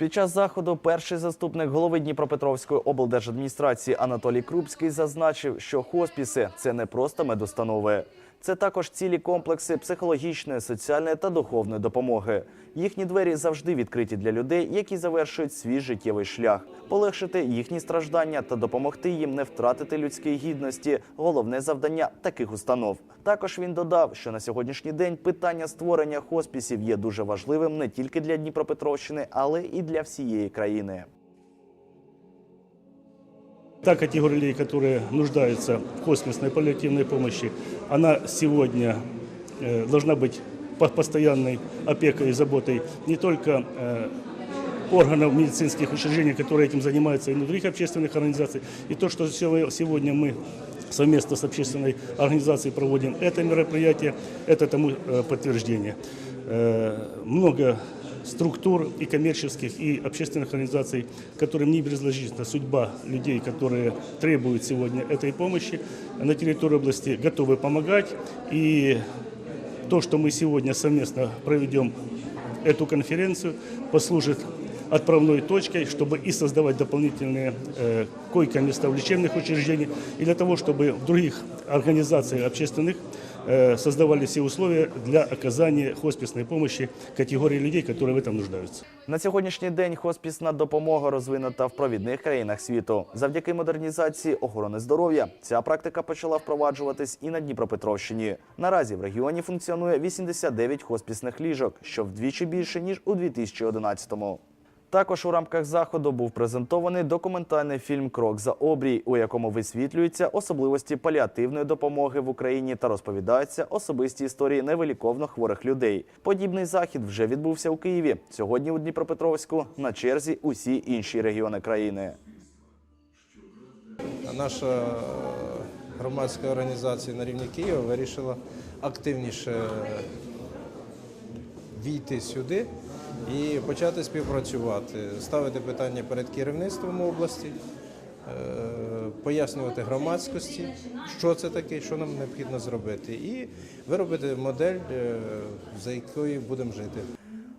Під час заходу перший заступник голови Дніпропетровської облдержадміністрації Анатолій Крупський зазначив, що хоспіси це не просто медустанови. Це також цілі комплекси психологічної, соціальної та духовної допомоги. Їхні двері завжди відкриті для людей, які завершують свій життєвий шлях, полегшити їхні страждання та допомогти їм не втратити людської гідності головне завдання таких установ. Також він додав, що на сьогоднішній день питання створення хоспісів є дуже важливим не тільки для Дніпропетровщини, але і для всієї країни. Та категория людей, которые нуждаются в хосписной паллиативной помощи, она сегодня э, должна быть под постоянной опекой и заботой не только э, органов медицинских учреждений, которые этим занимаются, и других общественных организаций. И то, что сего- сегодня мы совместно с общественной организацией проводим это мероприятие, это тому э, подтверждение. Э, Много структур и коммерческих, и общественных организаций, которым не безразлична судьба людей, которые требуют сегодня этой помощи, на территории области готовы помогать. И то, что мы сегодня совместно проведем эту конференцию, послужит отправной точкой, чтобы и создавать дополнительные э, койко-места в лечебных учреждениях, и для того, чтобы в других организациях общественных создавали все условия для оказания хосписной помощи категории людей, которые в этом нуждаются. На сьогоднішній день хоспісна допомога розвинута в провідних країнах світу. Завдяки модернізації охорони здоров'я ця практика почала впроваджуватись і на Дніпропетровщині. Наразі в регіоні функціонує 89 хоспісних ліжок, що вдвічі більше ніж у 2011-му. Також у рамках заходу був презентований документальний фільм Крок за обрій, у якому висвітлюються особливості паліативної допомоги в Україні та розповідаються особисті історії невиліковно хворих людей. Подібний захід вже відбувся у Києві. Сьогодні у Дніпропетровську на черзі усі інші регіони країни. Наша е, громадська організація на рівні Києва вирішила активніше війти сюди і почати співпрацювати, ставити питання перед керівництвом області, е, пояснювати громадськості, що це таке, що нам необхідно зробити, і виробити модель, е, за якою будемо жити.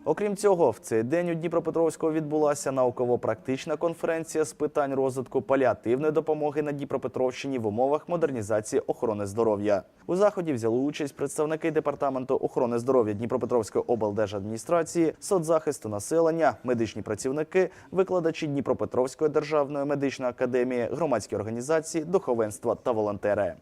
Окрім цього, в цей день у Дніпропетровську відбулася науково-практична конференція з питань розвитку паліативної допомоги на Дніпропетровщині в умовах модернізації охорони здоров'я. У заході взяли участь представники департаменту охорони здоров'я Дніпропетровської облдержадміністрації, соцзахисту населення, медичні працівники, викладачі Дніпропетровської державної медичної академії, громадські організації, духовенство та волонтери.